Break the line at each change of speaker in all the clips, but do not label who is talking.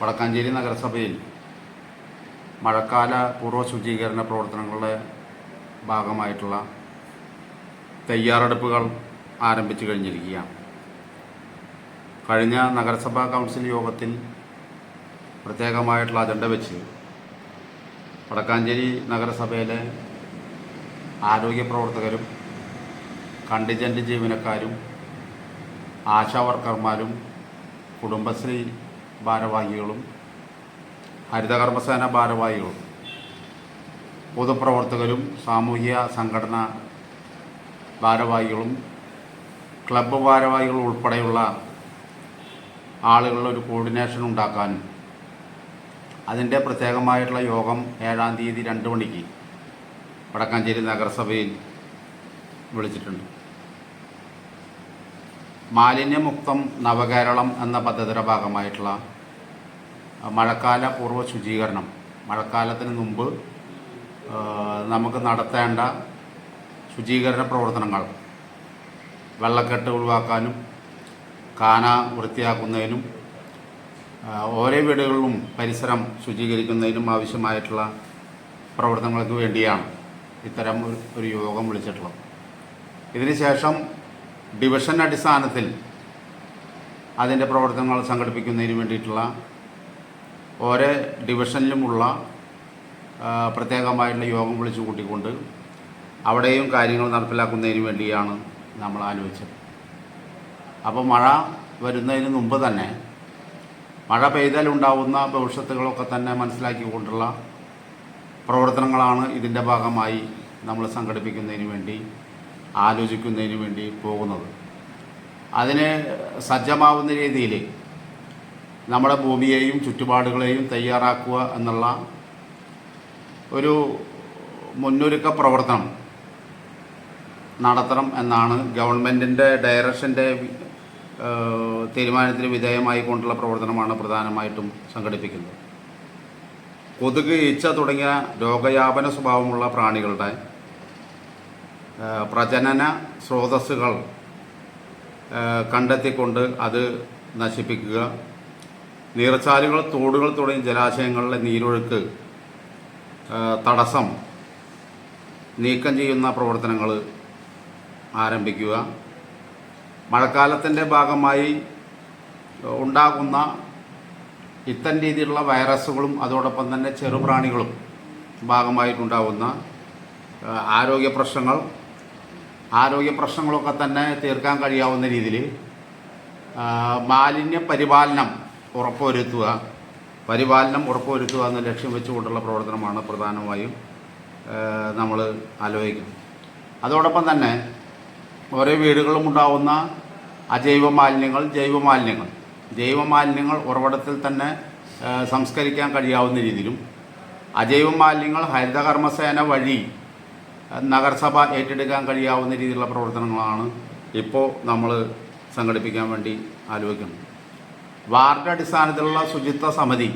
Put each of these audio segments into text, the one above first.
വടക്കാഞ്ചേരി നഗരസഭയിൽ മഴക്കാല പൂർവ ശുചീകരണ പ്രവർത്തനങ്ങളുടെ ഭാഗമായിട്ടുള്ള തയ്യാറെടുപ്പുകൾ ആരംഭിച്ചു കഴിഞ്ഞിരിക്കുകയാണ്. കഴിഞ്ഞ നഗരസഭാ കൗൺസിൽ യോഗത്തിൽ പ്രത്യേകമായിട്ടുള്ള അജണ്ട വെച്ച് വടക്കാഞ്ചേരി നഗരസഭയിലെ ആരോഗ്യ പ്രവർത്തകരും കണ്ടിജന്റ് ജീവനക്കാരും ആശാ വർക്കർമാരും കുടുംബശ്രീ ഭാരവാഹികളും ഹരിതകർമ്മസേന ഭാരവാഹികളും പൊതുപ്രവർത്തകരും സാമൂഹിക സംഘടന ഭാരവാഹികളും ക്ലബ്ബ് ഭാരവാഹികൾ ഉൾപ്പെടെയുള്ള ആളുകളുടെ ഒരു കോർഡിനേഷൻ ഉണ്ടാക്കാനും അതിന്റെ പ്രത്യേകമായിട്ടുള്ള യോഗം ഏഴാം തീയതി രണ്ട് മണിക്ക് വടക്കാഞ്ചേരി നഗരസഭയിൽ വിളിച്ചിട്ടുണ്ട്. മാലിന്യമുക്തം നവകേരളം എന്ന പദ്ധതിയുടെ ഭാഗമായിട്ടുള്ള മഴക്കാല പൂർവ ശുചീകരണം. മഴക്കാലത്തിന് മുമ്പ് നമുക്ക് നടത്തേണ്ട ശുചീകരണ പ്രവർത്തനങ്ങൾ വെള്ളക്കെട്ട് ഒഴിവാക്കാനും കാന വൃത്തിയാക്കുന്നതിനും ഓരോ വീടുകളിലും പരിസരം ശുചീകരിക്കുന്നതിനും ആവശ്യമായിട്ടുള്ള പ്രവർത്തനങ്ങൾക്ക് വേണ്ടിയാണ് ഇത്തരം ഒരു- യോഗം വിളിച്ചിട്ടുള്ളത്. ഇതിനുശേഷം ഡിവിഷൻ അടിസ്ഥാനത്തിൽ അതിന്റെ പ്രവർത്തനങ്ങൾ സംഘടിപ്പിക്കുന്നതിന് വേണ്ടിയിട്ടുള്ള ഓരോ ഡിവിഷനിലുമുള്ള പ്രത്യേകമായിട്ടുള്ള യോഗം വിളിച്ചു കൂട്ടിക്കൊണ്ട് അവിടെയും കാര്യങ്ങൾ നടപ്പിലാക്കുന്നതിന് വേണ്ടിയാണ് നമ്മൾ ആലോചിച്ചത്. അപ്പോൾ മഴ വരുന്നതിന് മുമ്പ് തന്നെ മഴ പെയ്താൽ ഉണ്ടാവുന്ന ഭവിഷ്യത്തുകളൊക്കെ തന്നെ മനസ്സിലാക്കിക്കൊണ്ടുള്ള പ്രവർത്തനങ്ങളാണ് ഇതിന്റെ ഭാഗമായി നമ്മൾ സംഘടിപ്പിക്കുന്നതിന് വേണ്ടി ആലോചിക്കുന്നതിന് വേണ്ടി പോകുന്നത്. അതിന് സജ്ജമാവുന്ന രീതിയിൽ നമ്മുടെ ഭൂമിയെയും ചുറ്റുപാടുകളെയും തയ്യാറാക്കുക എന്നുള്ള ഒരു മുന്നൊരുക്ക പ്രവർത്തനം നടത്തണം എന്നാണ് ഗവൺമെന്റിന്റെ ഡയറക്ഷന്റെ തീരുമാനത്തിന് വിധേയമായി കൊണ്ടുള്ള പ്രവർത്തനമാണ് പ്രധാനമായിട്ടും സംഘടിപ്പിക്കുന്നത്. കൊതുക് ഈച്ച തുടങ്ങിയ രോഗയാപന സ്വഭാവമുള്ള പ്രാണികളുടെ പ്രജനന സ്രോതസ്സുകൾ കണ്ടെത്തിക്കൊണ്ട് അത് നശിപ്പിക്കുക. നീർച്ചാലുകൾ തോടുകൾ തുടങ്ങിയ ജലാശയങ്ങളിലെ നീരൊഴുക്ക് തടസ്സം നീക്കം ചെയ്യുന്ന പ്രവർത്തനങ്ങൾ ആരംഭിക്കുക. മഴക്കാലത്തിന്റെ ഭാഗമായി ഉണ്ടാകുന്ന ഇത്തരം രീതിയിലുള്ള വൈറസുകളും അതോടൊപ്പം തന്നെ ചെറുപ്രാണികളും ഭാഗമായിട്ടുണ്ടാകുന്ന ആരോഗ്യ പ്രശ്നങ്ങൾ ആരോഗ്യ പ്രശ്നങ്ങളൊക്കെ തന്നെ തീർക്കാൻ കഴിയാവുന്ന രീതിയിൽ മാലിന്യ പരിപാലനം ഉറപ്പുവരുത്തുക പരിപാലനം ഉറപ്പുവരുത്തുക എന്ന ലക്ഷ്യം വെച്ചുകൊണ്ടുള്ള പ്രവർത്തനമാണ് പ്രധാനമായും നമ്മൾ ആലോചിക്കുന്നത്. അതോടൊപ്പം തന്നെ ഓരോ വീടുകളും ഉണ്ടാവുന്ന അജൈവ മാലിന്യങ്ങൾ ജൈവ മാലിന്യങ്ങൾ. ജൈവ മാലിന്യങ്ങൾ ഉറവിടത്തിൽ തന്നെ സംസ്കരിക്കാൻ കഴിയാവുന്ന രീതിയിലും അജൈവ മാലിന്യങ്ങൾ ഹരിതകർമ്മസേന വഴി നഗരസഭ ഏറ്റെടുക്കാൻ കഴിയാവുന്ന രീതിയിലുള്ള പ്രവർത്തനങ്ങളാണ് ഇപ്പോൾ നമ്മൾ സംഘടിപ്പിക്കാൻ വേണ്ടി ആലോചിക്കുന്നത്. വാർഡ് അടിസ്ഥാനത്തിലുള്ള ശുചിത്വ സമിതി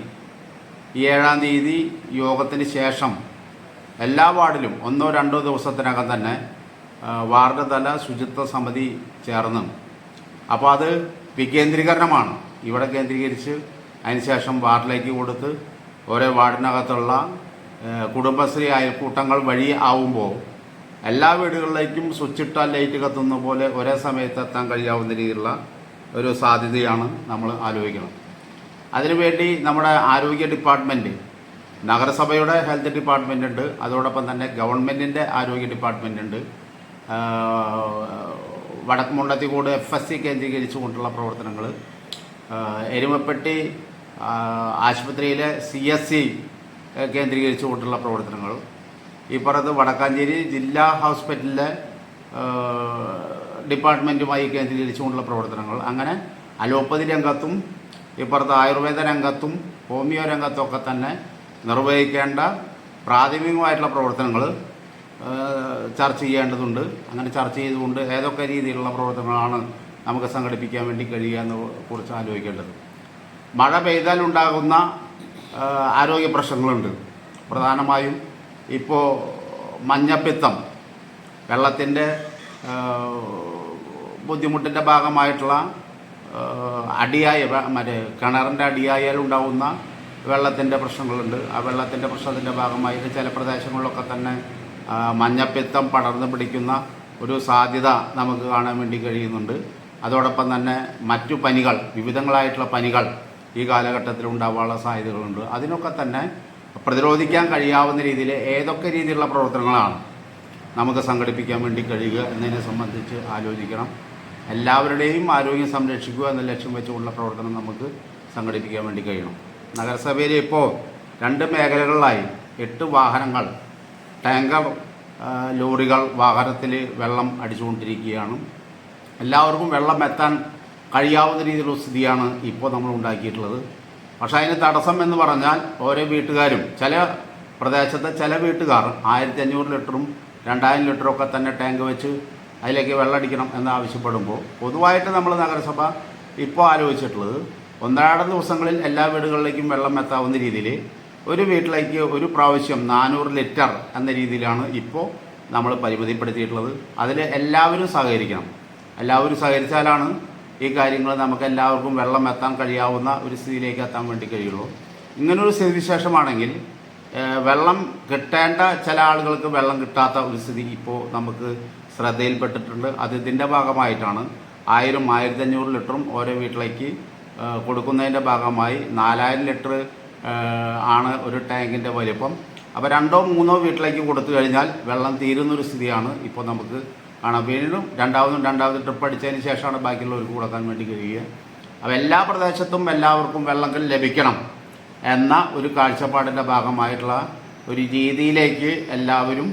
ഈ ഏഴാം തീയതി യോഗത്തിന് ശേഷം എല്ലാ വാർഡിലും ഒന്നോ രണ്ടോ ദിവസത്തിനകം തന്നെ വാർഡ് തല ശുചിത്വ സമിതി ചേർന്ന്. അപ്പോൾ അത് വികേന്ദ്രീകരണമാണ്. ഇവിടെ കേന്ദ്രീകരിച്ച് അതിനുശേഷം വാർഡിലേക്ക് കൊടുത്ത് ഓരോ വാർഡിനകത്തുള്ള കുടുംബശ്രീ അയൽക്കൂട്ടങ്ങൾ വഴി ആവുമ്പോൾ എല്ലാ വീടുകളിലേക്കും സ്വിച്ചിട്ട ലൈറ്റ് കത്തുന്ന പോലെ ഒരേ സമയത്ത് എത്താൻ കഴിയാവുന്ന രീതിയിലുള്ള ഒരു സാധ്യതയാണ് നമ്മൾ ആലോചിക്കുന്നത്. അതിനുവേണ്ടി നമ്മുടെ ആരോഗ്യ ഡിപ്പാർട്ട്മെന്റ് നഗരസഭയുടെ ഹെൽത്ത് ഡിപ്പാർട്ട്മെന്റ് ഉണ്ട്. അതോടൊപ്പം തന്നെ ഗവൺമെന്റിന്റെ ആരോഗ്യ ഡിപ്പാർട്ട്മെന്റ് ഉണ്ട്. വടക്ക് മുണ്ടത്തിക്കോട് എഫ് എസ് സി കേന്ദ്രീകരിച്ചുകൊണ്ടുള്ള പ്രവർത്തനങ്ങൾ. എരുമപ്പെട്ടി ആശുപത്രിയിലെ സി എസ് സി കേന്ദ്രീകരിച്ചുകൊണ്ടുള്ള പ്രവർത്തനങ്ങൾ ഈ പറയുന്നത് വടക്കാഞ്ചേരി ജില്ലാ ഹോസ്പിറ്റലിലെ ഡിപ്പാർട്ട്മെന്റുമായി കേന്ദ്രീകരിച്ചുകൊണ്ടുള്ള പ്രവർത്തനങ്ങൾ. അങ്ങനെ അലോപ്പതി രംഗത്തും ഈ പറഞ്ഞ ആയുർവേദ രംഗത്തും ഹോമിയോ രംഗത്തൊക്കെ തന്നെ നിർവഹിക്കേണ്ട പ്രാഥമികമായിട്ടുള്ള പ്രവർത്തനങ്ങൾ ചർച്ച ചെയ്യേണ്ടതുണ്ട്. അങ്ങനെ ചർച്ച ചെയ്തുകൊണ്ട് ഏതൊക്കെ രീതിയിലുള്ള പ്രവർത്തനങ്ങളാണ് നമുക്ക് സംഘടിപ്പിക്കാൻ വേണ്ടി കഴിയുക എന്ന് കുറിച്ച് ആലോചിക്കേണ്ടത്. മഴ ആ, ആരോഗ്യ പ്രശ്നങ്ങളുണ്ട്. പ്രധാനമായും ഇപ്പോൾ മഞ്ഞപ്പിത്തം വെള്ളത്തിന്റെ ബുദ്ധിമുട്ടിന്റെ ഭാഗമായിട്ടുള്ള അടിയായ മറ്റേ കിണറിന്റെ അടിയായാൽ ഉണ്ടാവുന്ന വെള്ളത്തിന്റെ പ്രശ്നങ്ങളുണ്ട്. ആ വെള്ളത്തിന്റെ പ്രശ്നത്തിന്റെ ഭാഗമായിട്ട് ചില പ്രദേശങ്ങളിലൊക്കെ തന്നെ മഞ്ഞപ്പിത്തം പടർന്നു പിടിക്കുന്ന ഒരു സാധ്യത നമുക്ക് കാണാൻ വേണ്ടി കഴിയുന്നുണ്ട്. അതോടൊപ്പം തന്നെ മറ്റു പനികൾ വിവിധങ്ങളായിട്ടുള്ള പനികൾ ഈ കാലഘട്ടത്തിൽ ഉണ്ടാവാനുള്ള സാധ്യതകളുണ്ട്. അതിനൊക്കെ തന്നെ പ്രതിരോധിക്കാൻ കഴിയാവുന്ന രീതിയിൽ ഏതൊക്കെ രീതിയിലുള്ള പ്രവർത്തനങ്ങളാണ് നമുക്ക് സംഘടിപ്പിക്കാൻ വേണ്ടി കഴിയുക എന്നതിനെ സംബന്ധിച്ച് ആലോചിക്കണം. എല്ലാവരുടെയും ആരോഗ്യം സംരക്ഷിക്കുക എന്ന ലക്ഷ്യം വെച്ചുകൊണ്ടുള്ള പ്രവർത്തനം നമുക്ക് സംഘടിപ്പിക്കാൻ വേണ്ടി കഴിയണം. നഗരസഭയിൽ ഇപ്പോൾ രണ്ട് മേഖലകളിലായി എട്ട് വാഹനങ്ങൾ ടാങ്കർ ലോറികൾ വാഹനത്തിൽ വെള്ളം അടിച്ചുകൊണ്ടിരിക്കുകയാണ്. എല്ലാവർക്കും വെള്ളം എത്താൻ കഴിയാവുന്ന രീതിയിലുള്ള സ്ഥിതിയാണ് ഇപ്പോൾ നമ്മൾ ഉണ്ടാക്കിയിട്ടുള്ളത്. പക്ഷേ അതിന് തടസ്സം എന്ന് പറഞ്ഞാൽ ഓരോ വീട്ടുകാരും ചില പ്രദേശത്തെ ചില വീട്ടുകാർ ആയിരത്തി അഞ്ഞൂറ് ലിറ്ററും രണ്ടായിരം ലിറ്ററും ഒക്കെ തന്നെ ടാങ്ക് വെച്ച് അതിലേക്ക് വെള്ളം അടിക്കണം എന്ന് ആവശ്യപ്പെടുമ്പോൾ പൊതുവായിട്ട് നമ്മൾ നഗരസഭ ഇപ്പോൾ ആലോചിച്ചിട്ടുള്ളത് ഒന്നാടം ദിവസങ്ങളിൽ എല്ലാ വീടുകളിലേക്കും വെള്ളം എത്താവുന്ന രീതിയിൽ ഒരു വീട്ടിലേക്ക് ഒരു പ്രാവശ്യം നാനൂറ് ലിറ്റർ എന്ന രീതിയിലാണ് ഇപ്പോൾ നമ്മൾ പരിമിതിപ്പെടുത്തിയിട്ടുള്ളത്. അതിൽ എല്ലാവരും സഹകരിക്കണം. എല്ലാവരും സഹകരിച്ചാലാണ് ഈ കാര്യങ്ങൾ നമുക്ക് എല്ലാവർക്കും വെള്ളം എത്താൻ കഴിയാവുന്ന ഒരു സ്ഥിതിയിലേക്ക് എത്താൻ വേണ്ടി കഴിയുള്ളൂ. ഇങ്ങനൊരു സ്ഥിതിവിശേഷമാണെങ്കിൽ വെള്ളം കിട്ടേണ്ട ചില ആളുകൾക്ക് വെള്ളം കിട്ടാത്ത ഒരു സ്ഥിതി ഇപ്പോൾ നമുക്ക് ശ്രദ്ധയിൽപ്പെട്ടിട്ടുണ്ട്. അത് ഇതിന്റെ ഭാഗമായിട്ടാണ്. ആയിരം ആയിരത്തി അഞ്ഞൂറ് ലിറ്ററും ഓരോ വീട്ടിലേക്ക് കൊടുക്കുന്നതിന്റെ ഭാഗമായി നാലായിരം ലിറ്റർ ആണ് ഒരു ടാങ്കിന്റെ വലിപ്പം. അപ്പോൾ രണ്ടോ മൂന്നോ വീട്ടിലേക്ക് കൊടുത്തു കഴിഞ്ഞാൽ വെള്ളം തീരുന്നൊരു സ്ഥിതിയാണ് ഇപ്പോൾ നമുക്ക് കാണാം വീണ്ടും രണ്ടാമതും രണ്ടാമതും ട്രിപ്പ് അടിച്ചതിന് ശേഷമാണ് ബാക്കിയുള്ളവർക്ക് കൊടുക്കാൻ വേണ്ടി കഴിയുക. അപ്പോൾ എല്ലാ പ്രദേശത്തും എല്ലാവർക്കും വെള്ളം ലഭിക്കണം എന്ന ഒരു കാഴ്ചപ്പാടിന്റെ ഭാഗമായിട്ടുള്ള ഒരു രീതിയിലേക്ക് എല്ലാവരും